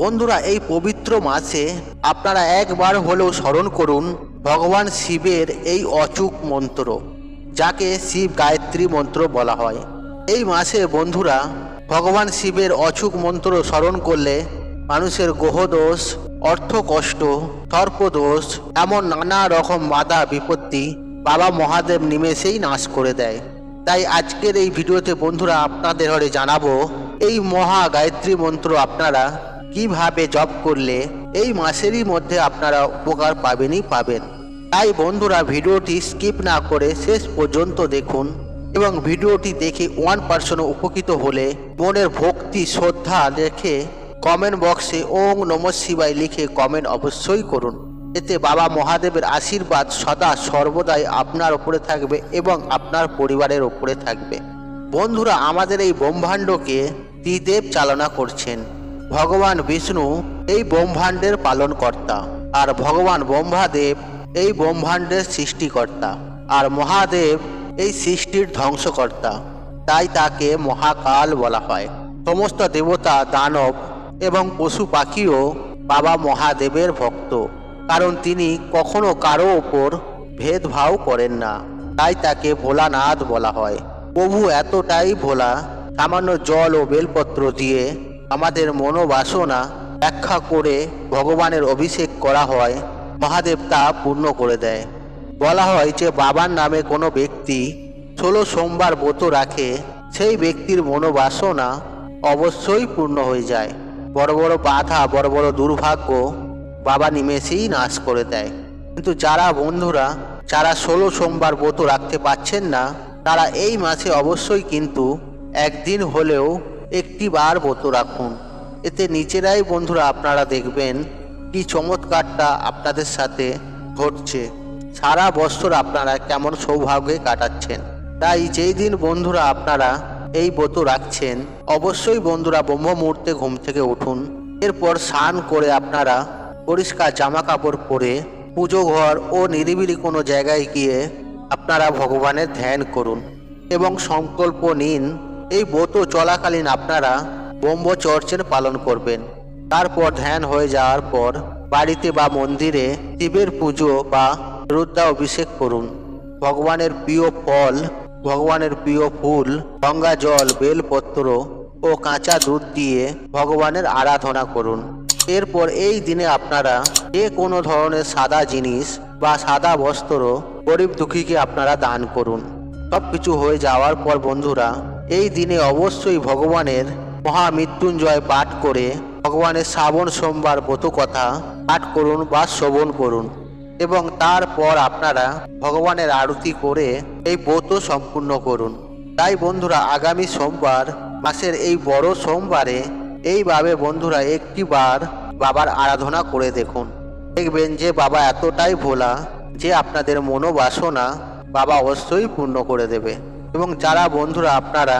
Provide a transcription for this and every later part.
বন্ধুরা, এই পবিত্র মাসে আপনারা একবার হলেও স্মরণ করুন ভগবান শিবের এই অচুক মন্ত্র, যাকে শিব গায়ত্রী মন্ত্র বলা হয়। এই মাসে বন্ধুরা, ভগবান শিবের অচুক মন্ত্র স্মরণ করলে মানুষের গ্রহদোষ অর্থ কষ্ট সর্পদোষ, এমন নানা রকম বাধা, বিপত্তি বাবা মহাদেব নিমেষেই নাশ করে দেয়। তাই আজকের এই ভিডিওতে বন্ধুরা, আপনাদের হরে জানাব, এই মহা গায়ত্রী মন্ত্র আপনারা কীভাবে জপ করলে এই মাসেরই মধ্যে আপনারা উপকার পাবেনই পাবেন। তাই বন্ধুরা, ভিডিওটি স্কিপ না করে শেষ পর্যন্ত দেখুন এবং ভিডিওটি দেখে ওয়ান পার্সেন্ট উপকৃত হলে মনের ভক্তি, শ্রদ্ধা রেখে কমেন্ট বক্সে ওং নম শিবায় লিখে কমেন্ট অবশ্যই করুন। এতে বাবা মহাদেবের আশীর্বাদ সদা সর্বদাই আপনার ওপরে থাকবে এবং আপনার পরিবারের ওপরে থাকবে। বন্ধুরা, আমাদের এই ব্রহ্মাণ্ডকে ত্রিদেব চালনা করছেন। ভগবান বিষ্ণু এই ব্রহ্মাণ্ডের পালনকর্তা আর ভগবান ব্রহ্মাদেব এই ব্রহ্মাণ্ডের সৃষ্টিকর্তা আর মহাদেব এই সৃষ্টির ধ্বংসকর্তা। তাই তাকে মহাকাল বলা হয়। সমস্ত দেবতা, দানব এবং পশু পাখিও বাবা মহাদেবের ভক্ত। কারণ তিনি কখনো কারও ওপর ভেদভাব করেন না। তাই তাকে ভোলানাথ বলা হয়। প্রভু এতটাই ভোলা, সামান্য জল ও বেলপত্র দিয়ে আমাদের মনোবাসনা ব্যাখ্যা করে ভগবানের অভিষেক করা হয়, মহাদেব তা পূর্ণ করে দেয়। বলা হয় যে বাবার নামে কোনো ব্যক্তি ষোলো সোমবার ব্রত রাখে, সেই ব্যক্তির মনোবাসনা অবশ্যই পূর্ণ হয়ে যায়। বড় বড় বাধা, বড় বড় দুর্ভাগ্য বাবা নিমেষেই নাশ করে দেয়। কিন্তু যারা বন্ধুরা, যারা ষোলো সোমবার ব্রত রাখতে পারছেন না, তারা এই মাসে অবশ্যই কিন্তু একদিন হলেও একটি বার ব্রত রাখুন। এতে নিজেরাই বন্ধুরা আপনারা দেখবেন কি চমৎকারটা আপনাদের সাথে ঘটছে। সারা বছর আপনারা কেমন সৌভাগ্যে কাটাচ্ছেন। তাই যেই দিন বন্ধুরা আপনারা এই ব্রত রাখছেন, অবশ্যই বন্ধুরা ব্রহ্ম মুহূর্তে ঘুম থেকে উঠুন। এরপর স্নান করে আপনারা পরিষ্কার জামা কাপড় পরে পুজো ঘর ও নিরিবিলি কোনো জায়গায় গিয়ে আপনারা ভগবানের ধ্যান করুন এবং সংকল্প নিন এই ব্রত চলাকালীন আপনারা ব্রহ্মচর্যের পালন করবেন। তারপর ধ্যান হয়ে যাওয়ার পর বাড়িতে বা মন্দিরে শিবের পুজো বা রুদ্রা অভিষেক করুন। ভগবানের প্রিয় ফল, ভগবানের প্রিয় ফুল, গঙ্গা জল, বেলপত্র ও কাঁচা দুধ দিয়ে ভগবানের আরাধনা করুন। এরপর এই দিনে আপনারা যে কোনো ধরনের সাদা জিনিস বা সাদা বস্ত্র গরিব দুঃখীকে আপনারা দান করুন। সব কিছু হয়ে যাওয়ার পর বন্ধুরা এই দিনে অবশ্যই ভগবানের মহামৃত্যুঞ্জয় পাঠ করে ভগবানের শ্রাবণ সোমবার ব্রত কথা পাঠ করুন বা শ্রবণ করুন এবং তারপর আপনারা ভগবানের আরতি করে এই ব্রত সম্পূর্ণ করুন। তাই বন্ধুরা, আগামী সোমবার মাসের এই বড় সোমবারে এইভাবে বন্ধুরা একটি বার বাবার আরাধনা করে দেখুন। দেখবেন যে বাবা এতটাই ভোলা যে আপনাদের মনোবাসনা বাবা অবশ্যই পূর্ণ করে দেবে। এবং যারা বন্ধুরা আপনারা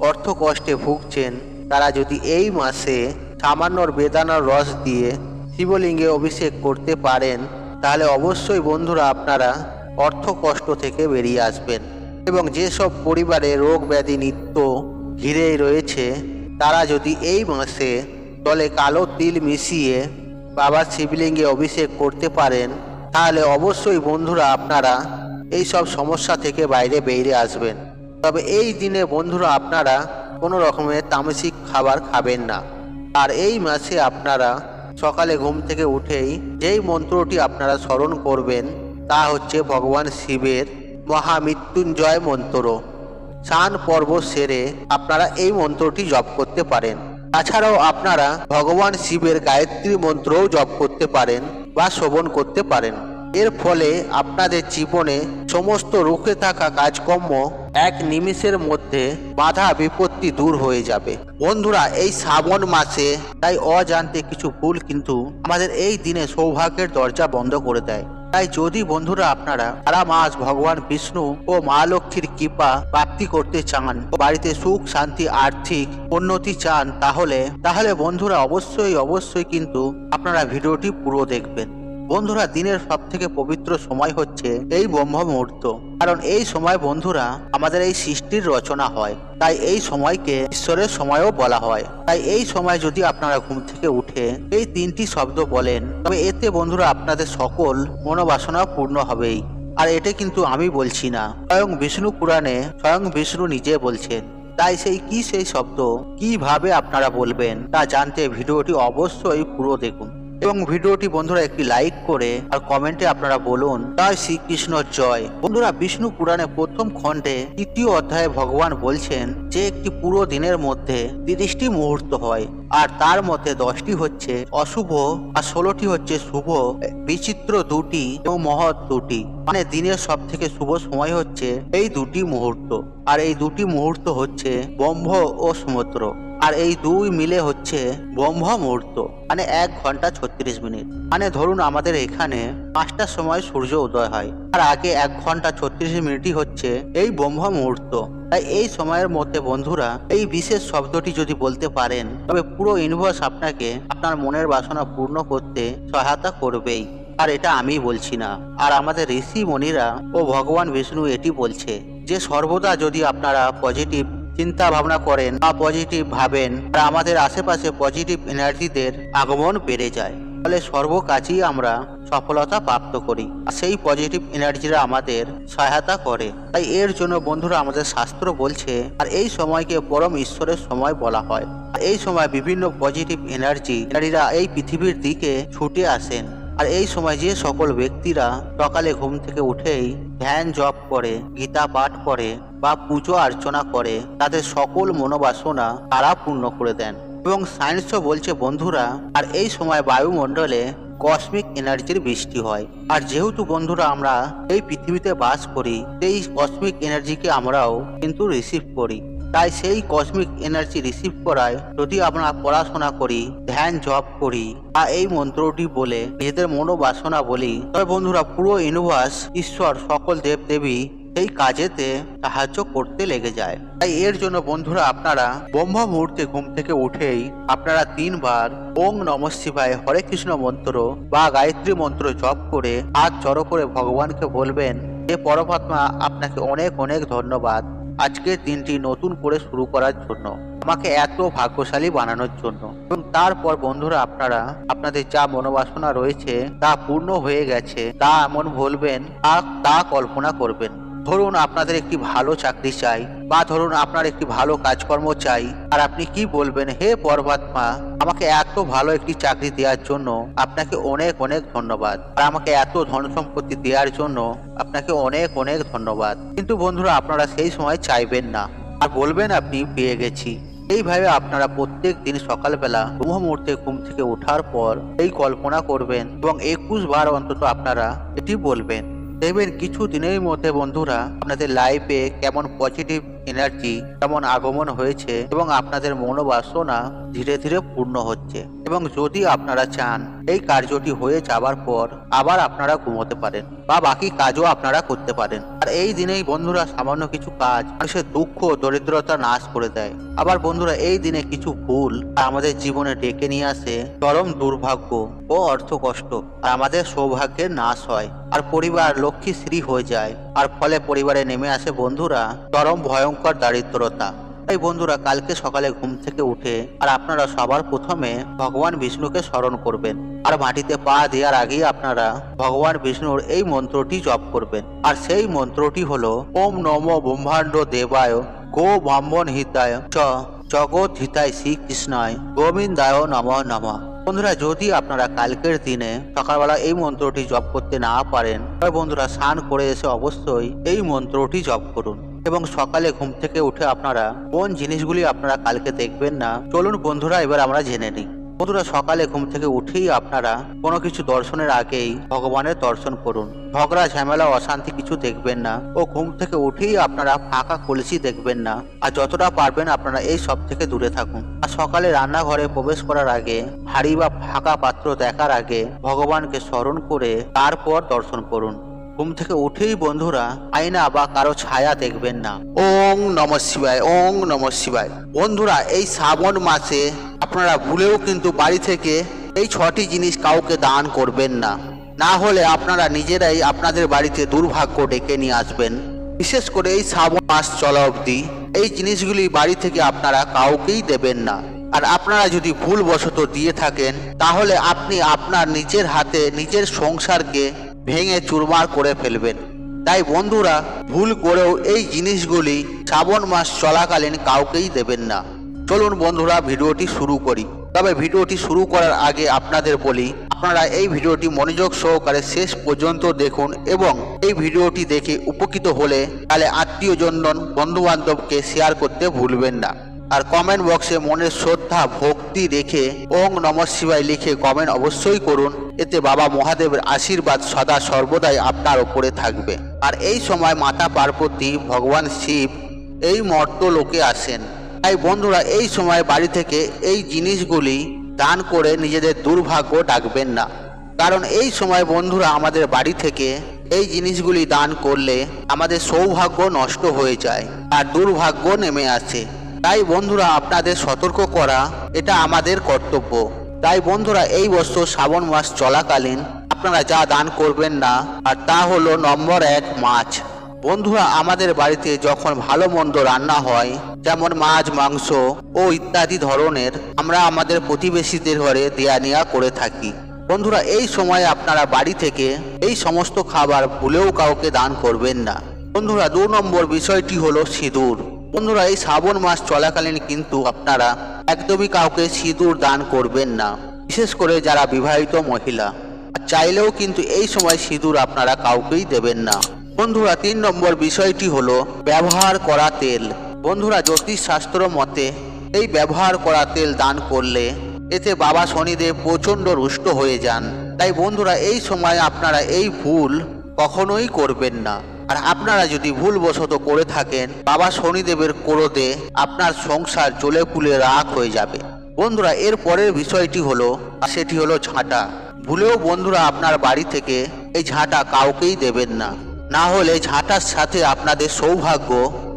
অর্থ কষ্টে ভুগছেন, তারা যদি এই মাসে সামান্যর বেদানার রস দিয়ে শিবলিঙ্গে অভিষেক করতে পারেন, তাহলে অবশ্যই বন্ধুরা আপনারা অর্থ কষ্ট থেকে বেরিয়ে আসবেন। এবং যেসব পরিবারে রোগ ব্যাধি নিত্য ঘিরেই রয়েছে, তারা যদি এই মাসে তলে কালো তিল মিশিয়ে বাবা শিবলিঙ্গে অভিষেক করতে পারেন, তাহলে অবশ্যই বন্ধুরা আপনারা এই সব সমস্যা থেকে বাইরে বেরিয়ে আসবেন। তবে এই দিনে বন্ধুরা আপনারা কোনো রকমের তামসিক খাবার খাবেন না। আর এই মাসে আপনারা সকালে ঘুম থেকে উঠেই যেই মন্ত্রটি আপনারা স্মরণ করবেন, তা হচ্ছে ভগবান শিবের মহামৃত্যুঞ্জয় মন্ত্র। স্নান পর্ব সেরে আপনারা এই মন্ত্রটি জপ করতে পারেন। তাছাড়াও আপনারা ভগবান শিবের গায়ত্রী মন্ত্রও জপ করতে পারেন বা শ্রবণ করতে পারেন। এর ফলে আপনাদের জীবনে সমস্ত রুখে থাকা কাজকর্ম এক নিমিষের মধ্যে বাধা বিপত্তি দূর হয়ে যাবে। বন্ধুরা, এই শ্রাবণ মাসে তাই অজান্তে কিছু ভুল কিন্তু আমাদের এই দিনে সৌভাগ্যের দরজা বন্ধ করে দেয়। তাই যদি বন্ধুরা আপনারা সারা মাস ভগবান বিষ্ণু ও মা লক্ষ্মীর কৃপা প্রাপ্তি করতে চান বাড়িতে সুখ, শান্তি, আর্থিক উন্নতি চান, তাহলে তাহলে বন্ধুরা অবশ্যই অবশ্যই কিন্তু আপনারা ভিডিওটি পুরো দেখবেন। বন্ধুরা, দিনের সব থেকে পবিত্র সময় হচ্ছে এই ব্রহ্ম মুহূর্ত কারণ এই সময় বন্ধুরা, আমাদের এই সৃষ্টির রচনা হয়। তাই এই সময়কে ঈশ্বরের সময়ও বলা হয়। তাই এই সময় যদি আপনারা ঘুম থেকে উঠে এই তিনটি শব্দ বলেন, তবে এতে বন্ধুরা আপনাদের সকল মনোবাসনা পূর্ণ হবেই। আর এটা কিন্তু আমি বলছি না। স্বয়ং বিষ্ণু পুরাণে স্বয়ং বিষ্ণু নিজে বলছেন, তাই সেই কি সেই শব্দ? কীভাবে আপনারা বলবেন? তা জানতে ভিডিওটি অবশ্যই পুরো দেখুন। এবং ভিডিওটি বন্ধুরা একটি লাইক করে আর কমেন্টে আপনারা বলুন, জয় শ্রীকৃষ্ণ, জয়। বন্ধুরা বিষ্ণু পুরাণে প্রথম খণ্ডে তৃতীয় অধ্যায়ে ভগবান বলছেন যে একটি পুরো দিনের মধ্যে তিরিশটি মুহূর্ত হয় আর তার মধ্যে দশটি হচ্ছে অশুভ আর ষোলোটি হচ্ছে শুভ, বিচিত্র দুটি এবং মহৎ দুটি। মানে দিনের সব থেকে শুভ সময় হচ্ছে এই দুটি মুহূর্ত। আর এই দুটি মুহূর্ত হচ্ছে ব্রহ্ম ও সমুদ্র। আর এই দুই মিলে হচ্ছে ব্রহ্ম মুহূর্ত মানে এক ঘণ্টা ছত্রিশ মিনিট। মানে ধরুন আমাদের এখানে পাঁচটার সময় সূর্য উদয় হয়, আর আগে এক ঘণ্টা ছত্রিশ মিনিটই হচ্ছে এই ব্রহ্ম মুহূর্ত তাই এই সময়ের মধ্যে বন্ধুরা, এই বিশেষ শব্দটি যদি বলতে পারেন, তবে পুরো ইউনিভার্স আপনাকে আপনার মনের বাসনা পূর্ণ করতে সহায়তা করবেই। আর এটা আমি বলছি না। আর আমাদের ঋষি মণিরা ও ভগবান বিষ্ণু এটি বলছে যে, সর্বদা যদি আপনারা পজিটিভ চিন্তা ভাবনা করেন বা পজিটিভ ভাবেন, আর আমাদের আশেপাশে পজিটিভ এনার্জিদের আগমন বেড়ে যায়। ফলে সর্ব কাজেই আমরা সফলতা প্রাপ্ত করি, আর সেই পজিটিভ এনার্জিরা আমাদের সহায়তা করে। তাই এর জন্য বন্ধুরা আমাদের শাস্ত্র বলছে, আর এই সময়কে পরম ঈশ্বরের সময় বলা হয়। আর এই সময় বিভিন্ন পজিটিভ এনার্জি এনার্জিরা এই পৃথিবীর দিকে ছুটে আসেন। আর এই সময় যে সকল ব্যক্তিরা সকালে ঘুম থেকে উঠেই ধ্যান জপ করে, গীতা পাঠ করে বা পুজো অর্চনা করে, তাদের সকল মনোবাসনা তারা পূর্ণ করে দেন। এবং সায়েন্সও বলছে, বন্ধুরা, আর এই সময় বায়ুমণ্ডলে কসমিক এনার্জির বৃষ্টি হয়। আর যেহেতু বন্ধুরা আমরা এই পৃথিবীতে বাস করি, সেই কসমিক এনার্জিকে আমরাও কিন্তু রিসিভ করি। তাই সেই কসমিক এনার্জি রিসিভ করায় যদি আমরা পড়াশোনা করি, ধ্যান জপ করি বা এই মন্ত্রটি বলে, নিজেদের মনোবাসনা বলি, তবে বন্ধুরা পুরো ইউনিভার্স ঈশ্বর, সকল দেব দেবী এই কাজেতে সাহায্য করতে লেগে যায়। তাই এর জন্য বন্ধুরা আপনারা ব্রহ্ম মুহূর্তে ঘুম থেকে উঠেই আপনারা তিনবার ওং নম শিবায় হরে কৃষ্ণ মন্ত্র বা গায়ত্রী মন্ত্র জপ করে হাত জড়ো করে ভগবানকে বলবেন যে পরমাত্মা, আপনাকে অনেক অনেক ধন্যবাদ। আজকের দিনটি নতুন করে শুরু করার জন্য, আমাকে এত ভাগ্যশালী বানানোর জন্য। এবং তারপর বন্ধুরা, আপনারা, আপনাদের যা মনোবাসনা রয়েছে তা পূর্ণ হয়ে গেছে, তা এমন বলবেন তা- তা কল্পনা করবেন ধরুন আপনাদের একটি ভালো চাকরি চাই, বা ধরুন আপনার একটি ভালো কাজকর্ম চাই, আর আপনি কি বলবেন, হে পরমাত্মা, আমাকে এত ভালো একটি চাকরি দেওয়ার জন্য আপনাকে অনেক অনেক ধন্যবাদ, আর আমাকে এত ধন সম্পত্তি দেওয়ার জন্য আপনাকে অনেক অনেক ধন্যবাদ। কিন্তু বন্ধুরা, আপনারা সেই সময় চাইবেন না। আর বলবেন আপনি, পেয়ে গেছি। এইভাবে আপনারা প্রত্যেক দিন সকালবেলা ব্রহ্ম মুহূর্তে ঘুম থেকে ওঠার পর এই কল্পনা করবেন এবং একুশ বার অন্তত আপনারা এটি বলবেন। দেখবেন কিছু দিনের মধ্যে বন্ধুরা আপনাদের লাইফে কেমন পজিটিভ এনার্জি কেমন আগমন হয়েছে এবং আপনাদের মনোবাসনা ধীরে ধীরে পূর্ণ হচ্ছে? এবং যদি আপনারা চান এই কার্যটি হয়ে যাবার পর আবার আপনারা ঘুমোতে পারেন বা বাকি কাজও আপনারা করতে পারেন। আর এই দিনেই বন্ধুরা সামান্য কিছু কাজ মানুষের দুঃখ দরিদ্রতা নাশ করে দেয়। আবার বন্ধুরা, এই দিনে কিছু ভুল আমাদের জীবনে ডেকে নিয়ে আসে চরম দুর্ভাগ্য ও অর্থ কষ্ট আর আমাদের সৌভাগ্যের নাশ হয়। আর পরিবার লক্ষ্মী শ্রী হয়ে যায়। আর ফলে পরিবারে নেমে আসে বন্ধুরা। চরম ভয়ঙ্কর দারিদ্রতা। তাই বন্ধুরা, কালকে সকালে ঘুম থেকে উঠে আর আপনারা সবার প্রথমে ভগবান বিষ্ণুকে স্মরণ করবেন। আর মাটিতে পা দেওয়ার আগেই আপনারা ভগবান বিষ্ণুর এই মন্ত্রটি জপ করবেন। আর সেই মন্ত্রটি হলো, ওম নম ব্রহ্মাণ্ড দেবায়, গো ব্রাহ্মণ হিতায়, চ জগৎ হিতায় শ্রীকৃষ্ণায়, গোবিন্দায় নম নম। বন্ধুরা, যদি আপনারা কালকের দিনে সকালবেলা এই মন্ত্রটি জপ করতে না পারেন, তবে বন্ধুরা, স্নান করে এসে অবশ্যই এই মন্ত্রটি জপ করুন। এবং সকালে ঘুম থেকে উঠে আপনারা কোন জিনিসগুলি আপনারা কালকে দেখবেন না, চলুন বন্ধুরা, এবার আমরা জেনে নিই। বন্ধুরা, সকালে ঘুম থেকে উঠেই আপনারা কোনো কিছু দর্শনের আগেই ভগবানের দর্শন করুন। ঝগড়া, ঝামেলা, অশান্তি কিছু দেখবেন না ও ঘুম থেকে উঠেই আপনারা ফাঁকা কলসি দেখবেন না। আর যতটা পারবেন আপনারা এই সব থেকে দূরে থাকুন। আর সকালে রান্নাঘরে প্রবেশ করার আগে, হাড়ি বা ফাঁকা পাত্র দেখার আগে ভগবানকে স্মরণ করে তারপর দর্শন করুন। ঘুম থেকে উঠেই বন্ধুরা আয়না বা কারও ছায়া দেখবেন না। ওং নম শিবায়, ওং নম শিবায়। বন্ধুরা, এই শ্রাবণ মাসে আপনারা ভুলেও কিন্তু বাড়ি থেকে এই ছটি জিনিস কাউকে দান করবেন না। না হলে আপনারা নিজেরাই আপনাদের বাড়িতে দুর্ভাগ্য ডেকে নিয়ে আসবেন। বিশেষ করে এই শ্রাবণ মাস চলা অবধি এই জিনিসগুলি বাড়ি থেকে আপনারা কাউকেই দেবেন না। আর আপনারা যদি ভুলবশত দিয়ে থাকেন, তাহলে আপনি আপনার নিজের হাতে নিজের সংসারকে ভেঙে চুরমার করে ফেলবেন। তাই বন্ধুরা, ভুল করেও এই জিনিসগুলি শ্রাবণ মাস চলাকালীন কাউকেই দেবেন না। চলুন বন্ধুরা, ভিডিওটি শুরু করি। তবে ভিডিওটি শুরু করার আগে আপনাদের বলি, আপনারা এই ভিডিওটি মনোযোগ সহকারে শেষ পর্যন্ত দেখুন এবং এই ভিডিওটি দেখে উপকৃত হলে তাহলে আত্মীয়জন বন্ধু বান্ধবকে শেয়ার করতে ভুলবেন না। আর কমেন্ট বক্সে মনের শ্রদ্ধা, ভক্তি রেখে ওং নম শিবায় লিখে কমেন্ট অবশ্যই করুন। এতে বাবা মহাদেবের আশীর্বাদ সদা সর্বদাই আপনার ওপরে থাকবে। আর এই সময় মাতা পার্বতী, ভগবান শিব এই মর্ত লোকে আসেন। তাই বন্ধুরা, এই সময় বাড়ি থেকে এই জিনিসগুলি দান করে নিজেদের দুর্ভাগ্য ডাকবেন না। কারণ এই সময় বন্ধুরা, আমাদের বাড়ি থেকে এই জিনিসগুলি দান করলে আমাদের সৌভাগ্য নষ্ট হয়ে যায় আর দুর্ভাগ্য নেমে আসে। তাই বন্ধুরা, আপনাদের সতর্ক করা এটা আমাদের কর্তব্য। তাই বন্ধুরা, এই বছর শ্রাবণ মাস চলাকালীন আপনারা যা দান করবেন না, আর তা হলো নম্বর এক, মাছ। বন্ধুরা, আমাদের বাড়িতে যখন ভালো মন্দ রান্না হয়, যেমন মাছ, মাংস ও ইত্যাদি ধরনের, আমরা আমাদের প্রতিবেশীদের ঘরে দেয়া নেয়া করে থাকি। বন্ধুরা, এই সময় আপনারা বাড়ি থেকে এই সমস্ত খাবার ভুলেও কাউকে দান করবেন না। বন্ধুরা, দু নম্বর বিষয়টি হলো সিঁদুর। বন্ধুরা, এই শ্রাবণ মাস চলাকালীন কিন্তু আপনারা একদমই কাউকে সিঁদুর দান করবেন না, বিশেষ করে যারা বিবাহিত মহিলা। চাইলেও কিন্তু এই সময় সিঁদুর আপনারা কাউকেই দেবেন না। বন্ধুরা, তিন নম্বর বিষয়টি হলো ব্যবহার করা তেল। বন্ধুরা, জ্যোতিষ শাস্ত্র মতে এই ব্যবহার করা তেল দান করলে এতে বাবা শনিদেব প্রচণ্ড রুষ্ট হয়ে যান। তাই বন্ধুরা, এই সময় আপনারা এই ভুল কখনোই করবেন না। আর আপনারা যদি ভুলবশত করে থাকেন, বাবা শনিদেবের ক্রোধে আপনার সংসার জ্বলে পুলে রাখ হয়ে যাবে। বন্ধুরা, এর পরের বিষয়টি হলো সেটি হলো ঝাঁটা। ভুলেও বন্ধুরা, আপনার বাড়ি থেকে এই ঝাঁটা কাউকেই দেবেন না। না হলে ঝাঁটার সাথে আপনাদের সৌভাগ্য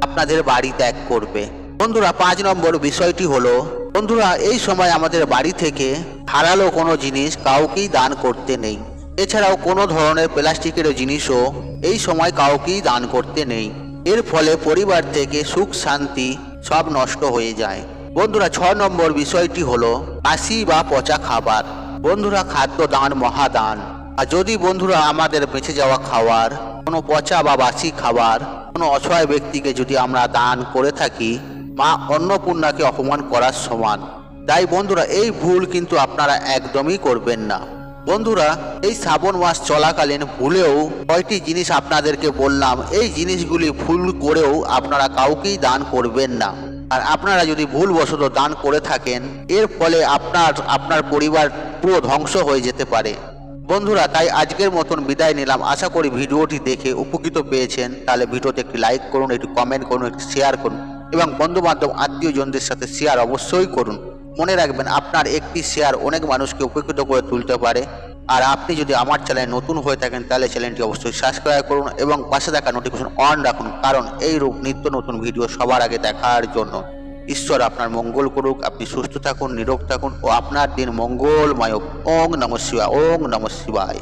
আপনাদের বাড়ি ত্যাগ করবে। বন্ধুরা, পাঁচ নম্বর বিষয়টি হলো, বন্ধুরা, এই সময় আমাদের বাড়ি থেকে হারালো কোনো জিনিস কাউকেই দান করতে নেই। এছাড়াও কোনো ধরনের প্লাস্টিকের জিনিসও এই সময় কাউকেই দান করতে নেই। এর ফলে পরিবার থেকে সুখ, শান্তি সব নষ্ট হয়ে যায়। বন্ধুরা, ছ নম্বর বিষয়টি হলো বাসি বা পচা খাবার। বন্ধুরা, খাদ্য দান মহাদান। আর যদি বন্ধুরা আমাদের বেঁচে যাওয়া খাবার কোনো পচা বা বাসি খাবার, কোনো অসহায় ব্যক্তিকে যদি আমরা দান করে থাকি, মা অন্নপূর্ণাকে অপমান করার সমান। তাই বন্ধুরা, এই ভুল কিন্তু আপনারা একদমই করবেন না। বন্ধুরা, এই শ্রাবণ মাস চলাকালীন ভুলেও কয়টি জিনিস আপনাদেরকে বললাম। এই জিনিসগুলি ভুল করেও আপনারা কাউকেই দান করবেন না। আর আপনারা যদি ভুলবশত দান করে থাকেন, এর ফলে আপনার আপনার পরিবার পুরো ধ্বংস হয়ে যেতে পারে। বন্ধুরা, তাই আজকের মতন বিদায় নিলাম। আশা করি ভিডিওটি দেখে উপকৃত পেয়েছেন। তাহলে ভিডিওতে একটি লাইক করুন, একটি কমেন্ট করুন, একটি শেয়ার করুন এবং বন্ধু বান্ধব আত্মীয়জনদের সাথে শেয়ার অবশ্যই করুন। মনে রাখবেন, আপনার একটি শেয়ার অনেক মানুষকে উপকৃত করে তুলতে পারে। আর আপনি যদি আমার চ্যানেলে নতুন হয়ে থাকেন, তাহলে চ্যানেলটি অবশ্যই সাবস্ক্রাইব করুন এবং পাশে থাকা নোটিফিকেশন অন রাখুন, কারণ এই রূপ নিত্য নতুন ভিডিও সবার আগে দেখার জন্য। ঈশ্বর আপনার মঙ্গল করুক, আপনি সুস্থ থাকুন, নিরোগ থাকুন ও আপনার দিন মঙ্গলময়। ওং নম শিবায়, ওং নম শিবায়।